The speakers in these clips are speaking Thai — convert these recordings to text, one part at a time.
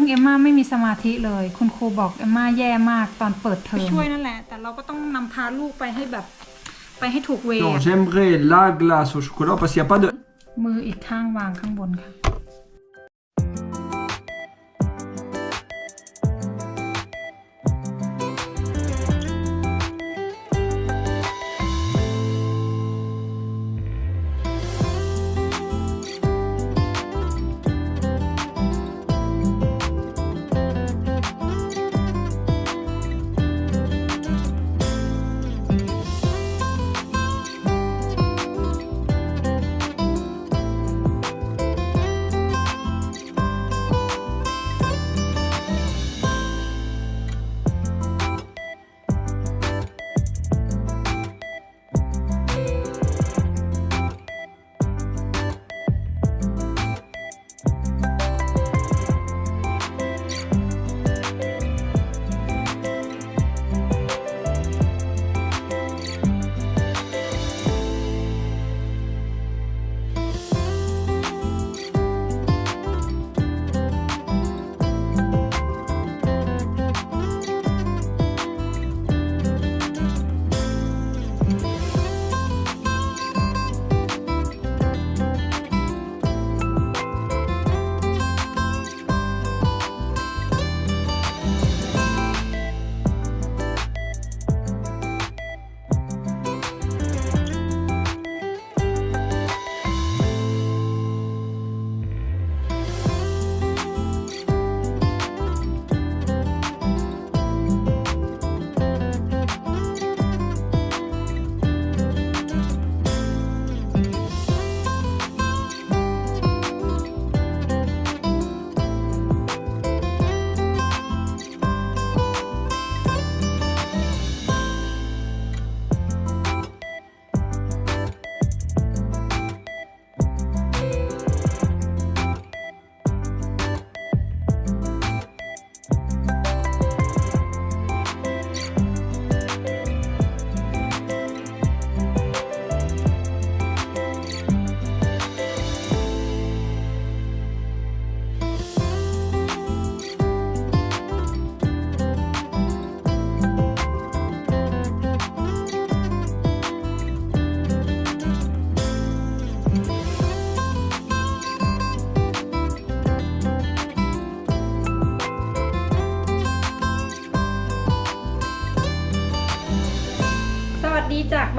ซึ่งเอมม่าไม่มีสมาธิเลย คุณครูบอกเอมม่าแย่มากตอนเปิดเทอม ช่วยนั่นแหละ แต่เราก็ต้องนำพาลูกไปให้แบบไปให้ถูกเว Non, j'aimerais la glace au chocolat parce qu'il n'y a pas de. มืออีกข้างวางข้างบนค่ะ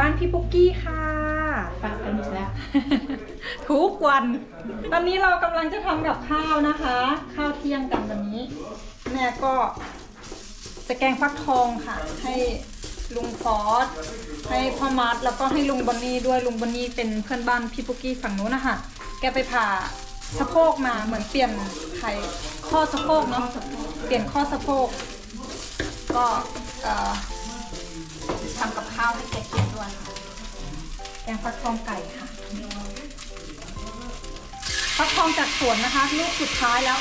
านพี่ปุ๊กกี้ค่ะฟังกันอีกแล้วทุกวัน ตอนนี้เรากำลังจะทำกับข้าวนะคะ ข้าวเที่ยงกันวันนี้ แม่ก็จะแกงฟักทองค่ะ ให้ลุงฟอสให้พ่อมัดแล้วก็ให้ลุงบอนนี่ด้วยลุงบอนนี่เป็นเพื่อนบ้านพี่ปุ๊กกี้ฝั่งนู้นนะคะแกไปผ่าสะโพกมาเหมือนเปลี่ยนไขข้อสะโพกเนาะเปลี่ยนข้อสะโพก ก็ทำกับข้าวให้แก งฟักทองไก่ค่ะ ฟักทองจากสวนนะคะลูกสุดท้ายแล้ว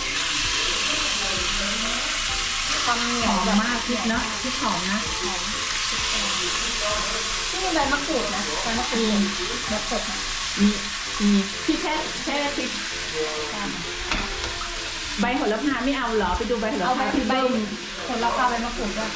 ความเหนียวแบบมากพริกเนาะพริกหอมนะหอมที่มีใบมะกรูดนะใบมะกรูดแบบสดนะมีมีที่แช่แช่พริกใบโหระพาไม่เอาเหรอไปดูใบโหระเอาไปพาที่ใบเบิ้มผลละพาใบมะกรูดด้วย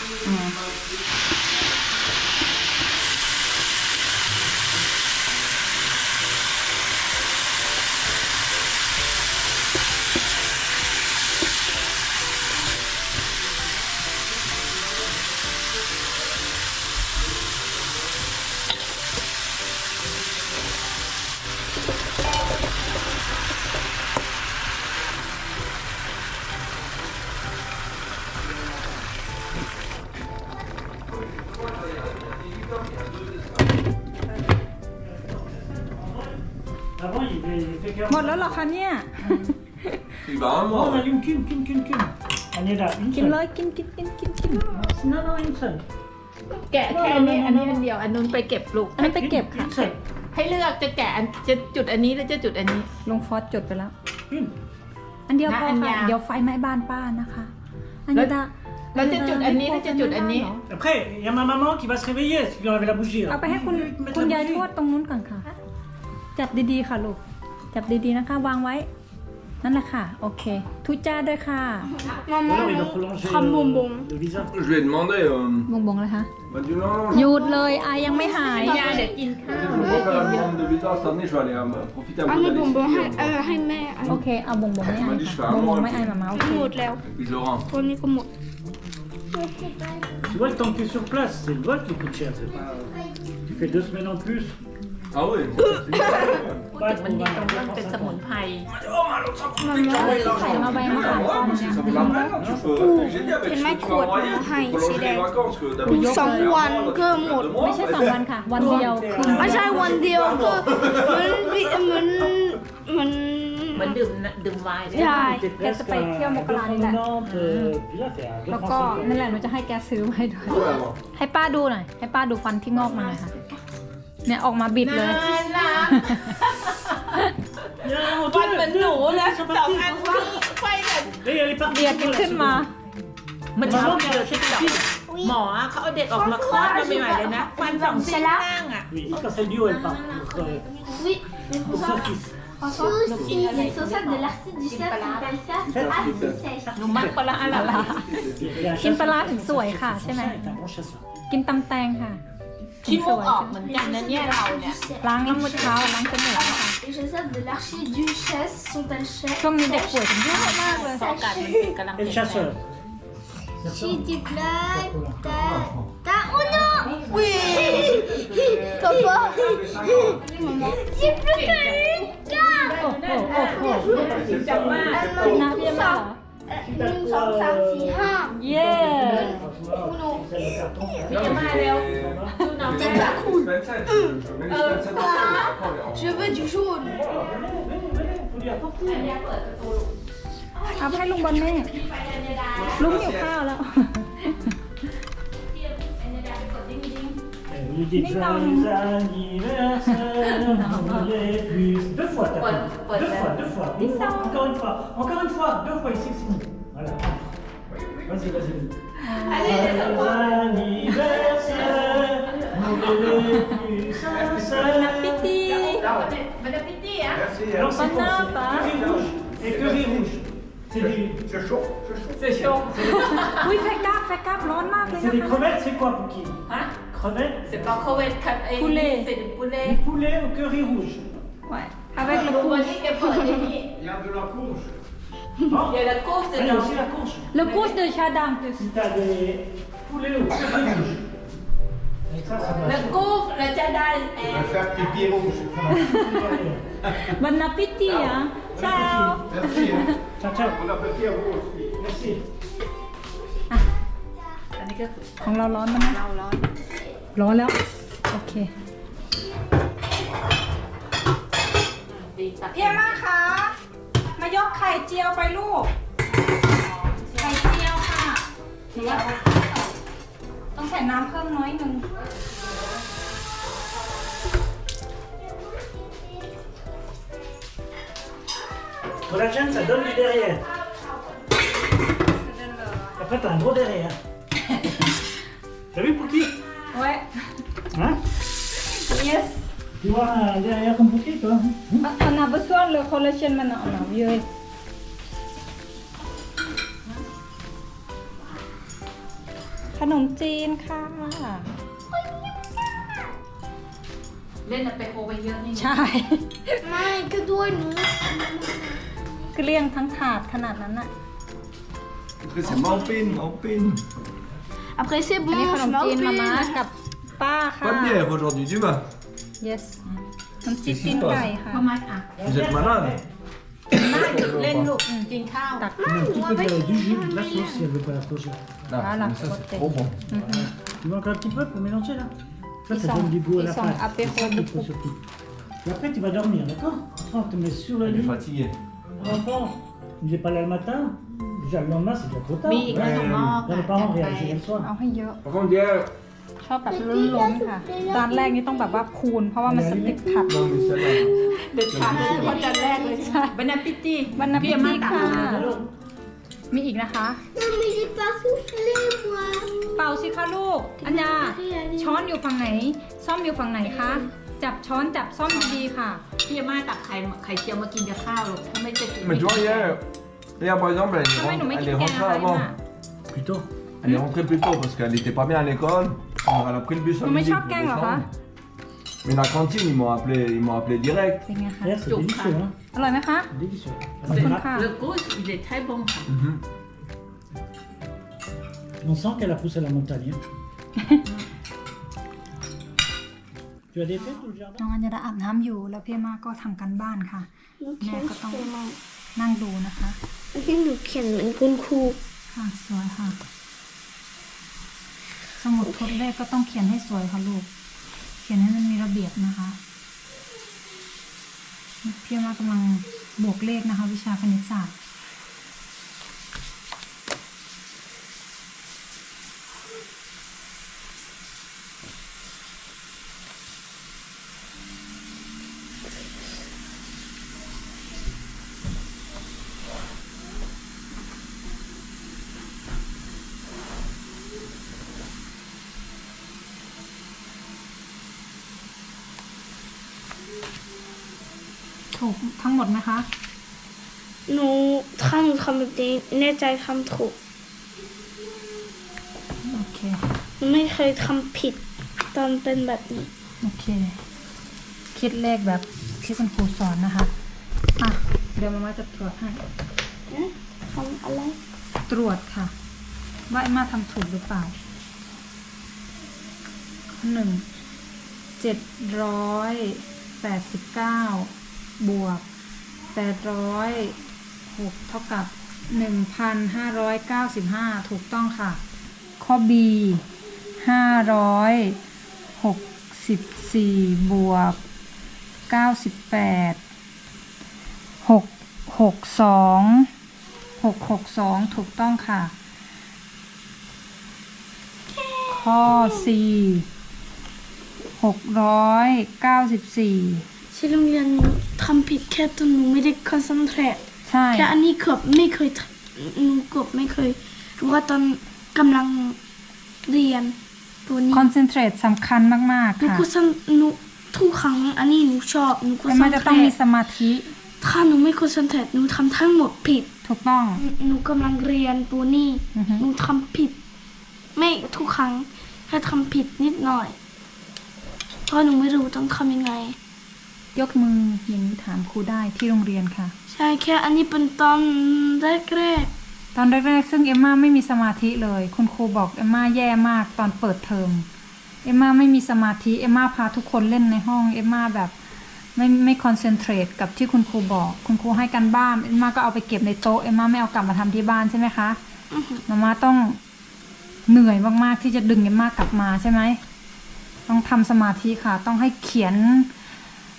กิน seule. เลยกินกินกินกินกิน Non, non, une seule. แกะแค่นี้อันนี้อันเดียวอันนู้นไปเก็บลูกอันนั้นไปเก็บค่ะ Une seule. ให้เลือกจะแกะอันจะจุดอันนี้หรือจะจุดอันนี้ ลงฟอสจดไปแล้ว Une. อันเดียวพอนะอันค่ะยาวเดี๋ยวไฟไหม้บ้านป้านะคะอันนี้ดาเราจะจุดอันนี้หรือจะจุดอันนี้ Après, il y a ma maman qui va se réveiller si tu lui enlèves la bougie. là. เอาไปให้คุณ Tu mets คุณ la ยายท bougie. วดตรงนู้นก่อนค่ะ จับดีๆค่ะลูก จับดีๆนะคะ วางไว้ นั่นแหละค่ะ โอเค ทุจ้าด้วยค่ะ Ou alors il va prolonger prends euh, bonbon. le visa. Je lui ai demandé. Euh, บงบงเลยคะ m'a dit non, non, หยุดเลยอายังไม่หายยาเดี๋ยวกินข้าว je vais pas faire la demande de visa cette année, je vais aller euh, profiter un Ah peu mais de la bonbon, Mexique, hai- euh, hai mẹ โอเค เอาบงบงไม่ไอค่ะบงบงไม่ไอมามาโอเคหมดแล้ว Et puis je le rends. ตัวนี้ก็หมด Tu vois, le temps que tu es sur place, c'est le vol qui coûte cher. c'est Pas... Tu fais deux semaines en plus. Ah oui พูดถึงมันดีตรงมันเป็นสมุนไพร ใส่มาใบมะขามป้อมเนี่ย Ça vaut la peine, hein, tu peux. J'ai dit avec Quel ce que mec tu vas quote, envoyer, mon tu hein, peux prolonger c'est les des- vacances. que d'habitude, สอง c'est un วัน mois, ก็ deux หมด mois, ไม่ใช่สองวันค่ะ วันเดียวคืนไม่ใช่วันเดียวก็เหมือนวิเหมือนเหมือน เหมือนดื่มน้ำดื่มไวน์เลยใช่ T'es Qu'est-ce que presque tu fais, à mon cola, là 2,90, euh, Puis là, t'es à แล้วก็ 2,50. นั่นแหละหนูจะให้แกซื้อมาให้ด้วย Ouais, bon. ให้ป้าดูหน่อย ให้ป้าดูฟันที่งอกมาหน่อยค่ะ เนี่ยออกมาบิดเลยวันเหมือนหนูแล้วสองอันไฟกัน Et elle est partie. เบียดกันขึ้นมา มันเช้าเจอที่แบบหมออะเขาเอาเด็กออกมาคลอดมาใหม่ๆเลยนะฟันสองซี่ล่างอะ Oui, quand c'est du haut, elle part pour, euh, Oui, mais pour son fils. aussi les saucettes de l'artiste du chef s'appelle ça assez sèche. หนูมักปลาร้าอะไร Il est un กินปลา chasseur. ร้าถึงสวยค่ะ ใช่ไหม Français est un bon chasseur. กินตำแตงค่ะ ขี้มูกออกเหมือนกันนะเนี่ยเราเนี่ย ล้างน้ำมือเท้าล้างจมูกนะคะ Les chaussettes de l'archiduchesse sont-elles chères ช่วงนี้เด็กป่วยถึงเยอะมากเลยสองกันมันเป็นกำลัง Et เป le ลี่ยนแปลง chasseur. S'il te plaît, ta, ta, oh non Oui Papa Maman J'ai plus que une carte โอ้โหโอ้โหจังมาก Elle น้า m'a เบี้ย dit มา ça เหรอ หนึ่งสองสามสี่ห้าเย้คุณหนู Je veux du jaune ทำให้ลุงบอลแม่ลุงหิวข้าวแล้ว lui dit Mais non. joyeux anniversaire, les plus. Deux fois, t'as Ouais, fait. ouais, Deux ouais. fois, deux fois. Dis Une ça. fois, Encore une fois. Encore une fois. Deux fois ici, c'est bon. Voilà. Vas-y, vas-y. Joyeux anniversaire, les plus sincères. พิตีมันจะพิตตี้อะ Alors c'est quoi Banane, pas. C'est curry rouge. Et curry rouge. C'est des, C'est chaud, c'est chaud. c'est chaud อุ้ยไฟกราบไฟกราบร้อนมากเลย c'est นะ des คะ crevettes, c'est quoi pour qui ฮะ Crevettes c'est pas crevettes ครับไอ้ Poulet. c'est du poulet Du poulet au curry rouge. ไว้เอาไว้กระดูปุวันกนี้แกเปิดไอ้นี่ Il y a de la courge. Non เดี๋ยวละกูส Ah, Il y a aussi la courge. แล้วกูสเดอชาดามคือ Si t'as des poulets au curry rouge. Et ça, ça va. ละกูสเราจะได้เอ่อ faire pipi rouge. บันนาพิตีอะเช้า Merci. hein. Ciao, ciao. Bon appétit à vous aussi. Merci. อันนี้ก็ของเราร้อนมั้ยนะเราร้อน ร้อนแล้ว โอเคดีตัดเพียมาคะมายกไข่เจียวไปลูก ไข่เจียวค่ะหรือว่าต้องใส่น้ำเพิ่มน้อยหนึ่ง Collagène, ça donne du derrière. Après, t'as un gros derrière. T'as vu, Pouki ไว้ Hein yes Tu vois un derrière comme Pouki, toi อันนาบส่วนเลยคอลลาเจนมันเอาหนาเยอะขนมจีนค่ะเล่นอะไปโอไปเยอะนี่ใช่ Mais que dois-nous เกลี้ยงทั้งถาดขนาดนั้นอะ Après, c'est Maupin, Maupin. Après c'est อันนี้ bon, ขน je มจีนมาม่า m'en กับป้าค่ะ Pas de bière aujourd'hui, tu vas. Yes น้ำจิ้มตีนไก่ค่ะประมาณอะ Vous êtes malade น่าหยุดเล่นลูกกินข้าวตัก Un petit peu de, du jus, de la sauce si elle veut pas la prochaine. Voilà, mais ça, côté. c'est trop bon. Tu veux encore un petit peu pour mélanger là Ça, Ils ça sont- donne du goût à ils la sont pâte. apéro C'est ça qu'il beaucoup. faut surtout. Et après, tu vas dormir, d'accord Après, on te met sur le Elle est lit. fatiguée. L'enfant, il n'est pas là le matin. Déjà, le lendemain, c'est déjà trop tard. มีอีกขนมหม้อ Quand ค่ะ les จั parents ดไป réagissent le soir. เอาให้เยอะ Par contre, hier. ชอบแบบล้นๆค่ะ จานแรกนี่ต้องแบบว่าคูณ เพราะว่ามันสติกขัด Non, mais celle-là. เด็ดขาดเลยคนจันแรกเลยใช่บันนาพิตตี้บันนาพิตตี้ค่ะ Alors, มีอีกนะคะ Non mais j'ai pas soufflé moi เป่าสิคะลูก อัญญาช้อนอยู่ฝั่งไหน ซ่อมอยู่ฝั่งไหนคะ จับช้อนจับซ่อมดีๆค่ะ พี่อาม่าตักไข่ไข่เจียวมากินกับข้าวหรอกถ้าไม่จะกิน Mais tu vois, hier, hier par exemple, elle est, ทำไมหนูไม่ rentrée- กิน elle est แกง rentrée อะคะ avant. เนี่ย Plus tôt. Elle est rentrée plus tôt parce qu'elle était pas bien à l'école. Alors elle a pris le bus à Non, mais midi choc, pour hein, là, descendre. Mais la cantine, ils m'ont appelé, ils m'ont appelé direct. เป็นไงคะ Hier, c'est Donc, délicieux, hein. อร่อยไหมคะ Délicieux. ขอบคุณค่ะเลกูสอิเลทไทยบงค่ะ Mhm. On sent qu'elle a poussé la montagne. hein. tu as des fêtes dans le jardin น้องอัญญาอาบน้ำอยู่แล้วพี่มาก็ทำกันบ้านค่ะ Nous Mais ken attends. vraiment. นั่งดูนะคะ Nous ken men kun ku. ค่ะสวยค่ะ สมุดทดเลขก็ต้องเขียนให้สวยค่ะลูก เขียนให้มันมีระเบียบนะคะ พี่มากำลังบวกเลขนะคะ วิชาคณิตศาสตร์ ถูกทั้งหมดไหมคะ หนูถ้า หนูทำแบบนี้แน่ใจทำถูก โอเคหนูไม่เคยทำผิดตอนเป็นแบบนี้ โอเค คิดเลขแบบที่คุณครูสอนนะคะ อะ เดี๋ยวมาม่าจะตรวจให้เอ๊ะทำอะไร ตรวจค่ะ ว่าไอ้มาทำถูกหรือเปล่าข้อหนึ่งเจ็ดร้อยแปดสิบเก้าบวกแปดร้อยหกเท่ากับ หนึ่งพันห้าร้อยเก้าสิบห้าถูกต้องค่ะ ข้อ B ห้าร้อยหกสิบสี่บวกเก้าสิบแปดหกหกสองหกหกสองถูกต้องค่ะ ข้อ C หกร้อยเก้าสิบสี่ที่โรงเรียนทำผิดแค่ตอนหนูไม่ได้คอนเซนเทรต ใช่แค่อันนี้เกือบไม่เคยทำหนูเกือบไม่เคยรู้ว่าตอนกำลังเรียนตัวนี้คอนเซนเทรตสำคัญมากหนูๆค่ะก็สันหนูทุกครั้งอันนี้หนูชอบหนูก็แต่สัมันนจะเทต้องรมีตสมาธิ ถ้าหนูไม่คอนเซนเทรตหนูทำทั้งหมดผิด ถูกต้อง หนูกำลังเรียนตัวนี้อือฮึหนูทำผิด ไม่ทุกครั้งแค่ทำผิดนิดหน่อยเพราะหนูไม่รู้ต้องทำยังไง ยกมืออย่างนี้ถามครูได้ที่โรงเรียนค่ะ ใช่แค่อันนี้เป็นตอนแรกตอนแรกๆซึ่งเอมมาไม่มีสมาธิเลย คุณครูบอกเอมมาแย่มากตอนเปิดเทอมเอมมาไม่มีสมาธิเอมมาพาทุกคนเล่นในห้องเอมมาแบบไม่ไม่คอนเซนเทรตกับที่คุณครูบอก คุณครูให้กันบ้านเอมมาก็เอาไปเก็บในโต๊ะเอมมาไม่เอากลับมาทำที่บ้านใช่ไหมคะๆอื้อหือมาม่าต้องเหนื่อยมากๆที่จะดึงเอมมากลับมาใช่ไหมต้องทำสมาธิค่ะ ต้องให้เขียน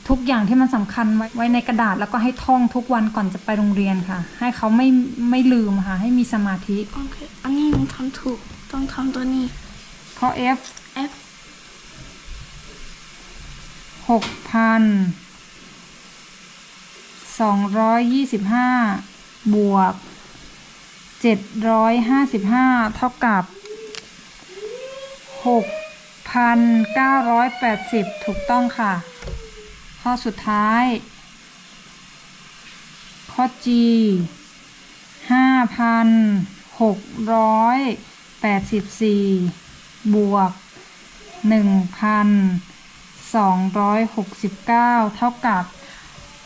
ทุกอย่างที่มันสำคัญไว้ไว้ในกระดาษแล้วก็ให้ท่องทุกวันก่อนจะไปโรงเรียนค่ะ ให้เขาไม่ไม่ลืมค่ะ ให้มีสมาธิโอเคอันนี้หนูทำถูกต้องทำตัวนี้ข้อ F F หกพันสองร้อยยี่สิบห้าบวกเจ็ดร้อยห้าสิบห้าเท่ากับหกพันเก้าร้อยแปดสิบถูกต้องค่ะ ข้อสุดท้าย ข้อ G ห้าพันหกร้อยแปดสิบสี่บวกหนึ่งพันสองร้อยหกสิบเก้าเท่ากับ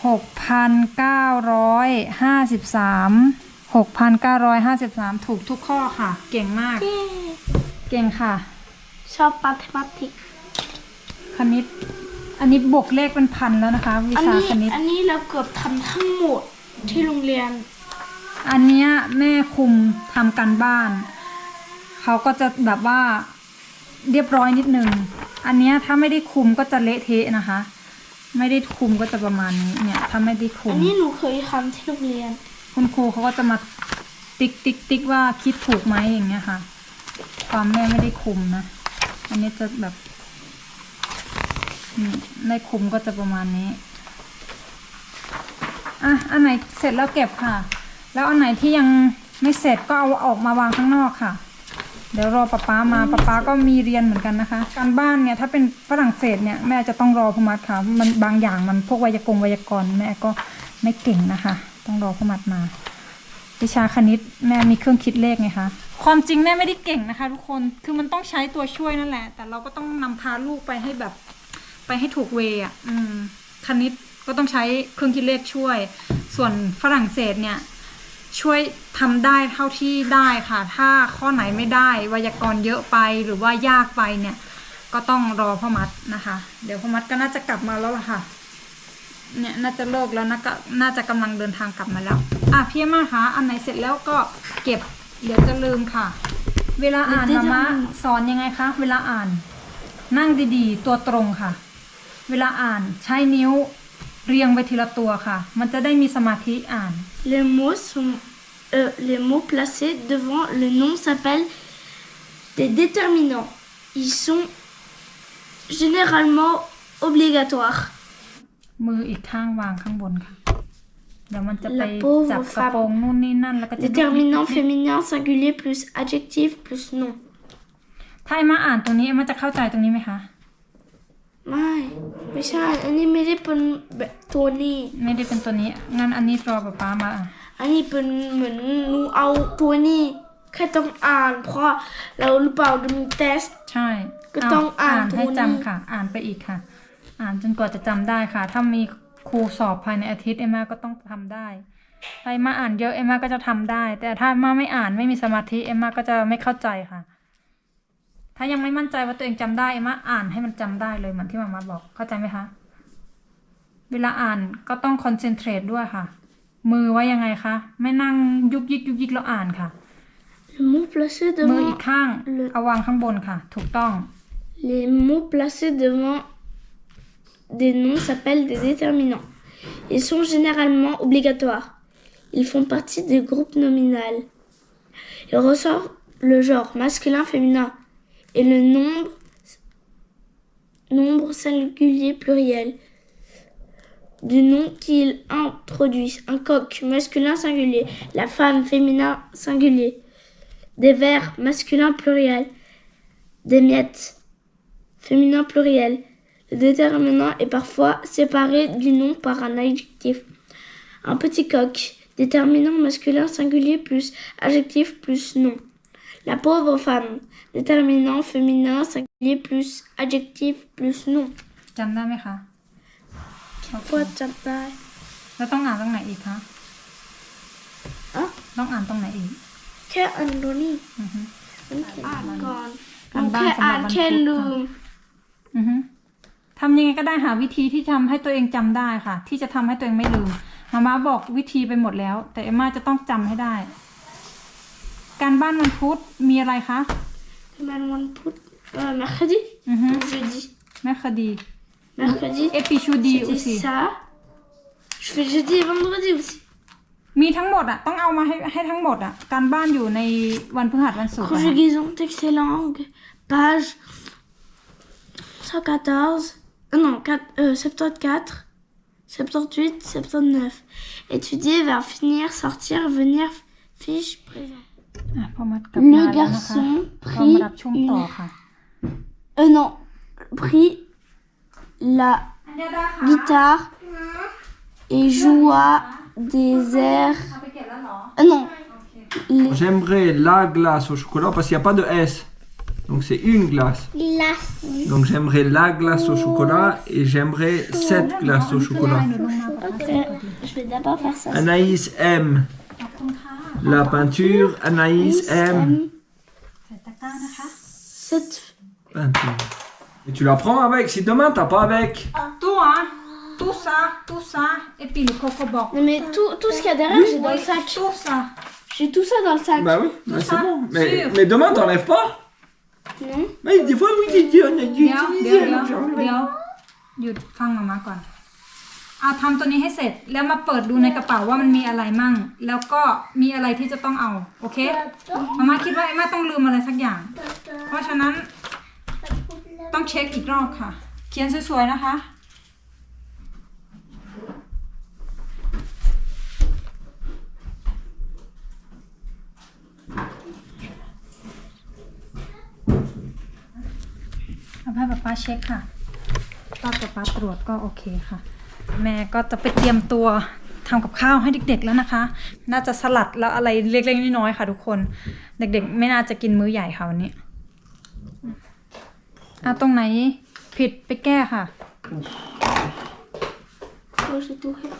หกพันเก้าร้อยห้าสิบสามหกพันเก้าร้อยห้าสิบสามถูกทุกข้อค่ะ เก่งมากเย้เก่งค่ะ ชอบ mathematics คณิต อันนี้บวกเลขเป็นพันแล้วนะคะ วิอันชานี้คณิต อันนี้เราเกือบทำทั้งหมดที่โรงเรียน อันเนี้ยแม่คุมทำการบ้าน เขาก็จะแบบว่าเรียบร้อยนิดนึง อันเนี้ยถ้าไม่ได้คุมก็จะเละเทะนะคะ ไม่ได้คุมก็จะประมาณนี้เนี่ย ถ้าไม่ได้คุอัม นนี้หนูเคยทำที่โรงเรียน คุณครูเขาก็จะมาติ๊กติ๊กติ๊กว่าคิดถูกไหมอย่างเงี้ยค่ะ ความแม่ไม่ได้คุมนะ อันนี้จะแบบ นี่ได้คุมก็จะประมาณนี้อะอันไหนเสร็จแล้วเก็บค่ะ แล้วอันไหนที่ยังไม่เสร็จก็เอาออกมาวางข้างนอกค่ะ เดี๋ยวรอป๊าป๊ามาป๊าป๊าก็มีเรียนเหมือนกันนะคะ การบ้านเนี่ยถ้าเป็นฝรั่งเศสเนี่ยแม่จะต้องรอพมัดค่ะ มันบางอย่างมันพวกไวยากรณ์ไวยากรณ์แม่ก็ไม่เก่งนะคะ ต้องรอพมัดมา วิชาคณิตแม่มีเครื่องคิดเลขไงคะความจริงแม่ไม่ได้เก่งนะคะ ทุกคนคือมันต้องใช้ตัวช่วยนั่นแหละ แต่เราก็ต้องนำพาลูกไปให้แบบ ไปให้ถูกเวย์อะอืมคณิตก็ต้องใช้เครื่องคิดเลขช่วย ส่วนฝรั่งเศสเนี่ย ช่วยทำได้เท่าที่ได้ค่ะ ถ้าข้อไหนไม่ได้ไวยากรณ์เยอะไปหรือว่ายากไปเนี่ย ก็ต้องรอพ่อมัดนะคะ เดี๋ยวพ่อมัดก็น่าจะกลับมาแล้วล่ะค่ะ เนี่ยน่าจะเลิกแล้วนะก็น่าจะกำลังเดินทางกลับมาแล้วอะพี่อามาคะอันไหนเสร็จแล้วก็เก็บ เดี๋ยวจะลืมค่ะ เวลาอ่านมามะสอนยังไงคะเวลาอ่าน นั่งดีๆ ตัวตรงค่ะ เวลาอ่านใช้นิ้วเรียงไปทีละตัวค่ะ มันจะได้มีสมาธิอ่าน Les mots sont euh, les mots placés devant le nom s'appellent des déterminants. Ils sont généralement obligatoires. มืออีกข้างวางข้างบนค่ะ เดี๋ยวมันจะไป La pauvre จับกระโปรงนู่นนี่นั่นแล้วก็จะ Déterminant féminin singulier plus adjectif plus nom. ถ้าไอ้มาอ่านตรงนี้ไอ้มาจะเข้าใจตรงนี้ไหมคะ ไม่ ไม่ใช่ อันนี้ไม่ได้เป็นแบบตัวนี้ ไม่ได้เป็นตัวนี้ งั้นอันนี้รอป๊าป๊ามาอะอันนี้เป็นเหมือนหนูเอาตัวนี้แค่ต้องอ่าน เพราะเราหรือเปล่าดูมีเทส ใช่ก็ต้องอ่านให้ตัวนี้จำค่ะ อ่านไปอีกค่ะ อ่านจนกว่าจะจำได้ค่ะ ถ้ามีครูสอบภายในอาทิตย์เอ็มมาก็ต้องทำได้ถ้าเอ็มมาอ่านเยอะเอ็มมาก็จะทำได้ แต่ถ้าเอ็มมาไม่อ่านไม่มีสมาธิเอ็มมาก็จะไม่เข้าใจค่ะ ถ้ายังไม่มั่นใจว่าตัวเองจำได้เอ็มมาอ่านให้มันจำได้เลยเหมือนที่มามาบอกเข้าใจไหมคะ เวลาอ่านก็ต้องคอนเซนเทรตด้วยค่ะ มือไว้ยังไงคะไม่นั่งยุกยิกยุกยิกแล้วอ่านค่ะ Le mot placé มือ devant อีกข้าง le เอาวางข้างบนค่ะ ถูกต้อง Les mots placés devant des noms s'appellent des déterminants. Ils sont généralement obligatoires. Ils font partie du groupe nominal. Ils ressortent le genre masculin, féminin et le nombre, nombre singulier pluriel du nom qu'ils introduisent. Un coq masculin singulier, la femme féminin singulier, des vers masculin pluriel, des miettes féminin pluriel. Le déterminant est parfois séparé du nom par un adjectif. Un petit coq, déterminant masculin singulier plus adjectif plus nom. La pauvre femme, déterminant féminin singulier plus adjectif plus nom. จำได้ไหมคะโอเค Quoi t'appelles แล้วต้องอ่านตรงไหนอีกคะอะต้องอ่านตรงไหนอีก Qu'est Andoni อือฮึ Ah, con. การบ้านสำหรับวันพุธค่ะอือฮึทำยังไงก็ได้หาวิธีที่ทำให้ตัวเองจำได้ค่ะ ที่จะทำให้ตัวเองไม่ลืมมาม่าบอกวิธีไปหมดแล้ว แต่เอมมาจะต้องจำให้ได้ การบ้านวันพุธมีอะไรคะ Euh, mercredi อือฮึ Jeudi. แม่คดี Mercredi. เอปิชูดีอุ C'était สิ ça. Je fais jeudi et vendredi aussi. มีทั้งหมดอ่ะ ต้องเอามาให้ให้ทั้งหมดอ่ะ การบ้านอยู่ในวันพฤหัสวันศุกร์อะ Conjugaison, texte et langue, page 114, euh, non, 4, euh, 74, 78, 79. Étudier, vers finir, sortir, venir, fiche, présent. อ่ะพอมัดกลับ Le มาแล้วนะคะ garçon เรามา prit รับช่วงต่อ une... ค่ะ Euh, non, prit la guitare et joua des airs... เอาไปเก็บแล้วเหรอ Euh, non, les... J'aimerais la glace au chocolat parce qu'il n'y a pas de S. Donc c'est une glace. Donc j'aimerais la glace au chocolat et j'aimerais cette glace au chocolat. หนูลงมาก่อนนะ Je vais d'abord faire ça. Anaïs aime ขอบคุณค่ะ la peinture. Anaïs aime ใส่ตะกร้านะคะ Cette peinture. Et tu la prends avec. Si demain t'as pas avec. ตัวตู้ซาตู้ซาเอปิลิโคโคบอก Non mais tout, tout ce qu'il y a derrière, j'ai dans le sac. ตู้ซา J'ai tout ça dans le sac. Bah oui, bah c'est ça, bon. Mais, sûr. mais demain t'enlèves pas. Non. Mais des fois oui j'ai dit on a dû เดี๋ยวเดี๋ยว utiliser. เดี๋ยว alors j'ai enlevé. เดี๋ยวหยุดฟังมามาก่อาทำตัวนี้ให้เสร็จแล้วมาเปิดดูในกระเป๋าว่ามันมีอะไรมั่ง แล้วก็มีอะไรที่จะต้องเอา โอเคมามาคิดว่าไอ้มาต้องลืมอะไรสักอย่าง เพราะฉะนั้นต้องเช็คอีกรอบค่ะ เขียนสวยๆนะคะ เอาให้ป๊าป๊าเช็คค่ะตอนป๊าป๊าตรวจก็โอเคค่ะ แม่ก็จะไปเตรียมตัวทำกับข้าวให้เด็กๆแล้วนะคะ น่าจะสลัดแล้วอะไรเล็กๆน้อยๆค่ะทุกคน เด็กๆ ไม่น่าจะกินมื้อใหญ่ค่ะวันนี้อะตรงไหนผิดไปแก้ค่ะ Moi, j'ai tout fait.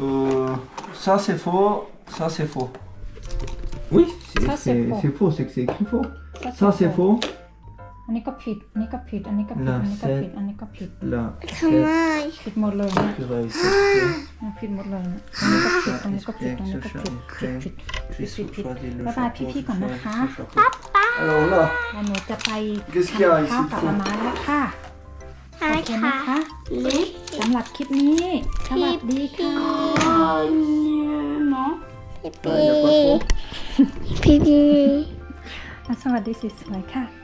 Euh, ça c'est faux, ça c'est faux. Oui, c'est Ça, c'est c'est- faux. c'est faux, c'est que c'est écrit faux. Ça, Ça c'est c'est faux. อันนี้ก็ผิด อันนี้ก็ผิด อันนี้ก็ผิดน่ะอันนี้ก็เซ็ตผิด อันนี้ก็ผิด Là, Comment ผิดหมดเลยเนี่ย purée, c'est ผิดหมดเลยเนี่ยอันนี้ก็ผิด อันนี้ก็ผิด อันนี้ก็ผิด ผิดผิดผิดผิดผิด choisi le บ๊ายบาย chapeau, พี่ๆก่อนนะคะ Alors là, แล้วหนูจะไป Qu'est-ce qu'il y a ทำข้าว ici กับอาม่าแล้วค่ะโอเคนะคะ les สำหรับคลิปนี้ สวัสดีค่ะ grognements. il n'y a pas trop. Pipi. อะสวัสดีสวยๆค่ะ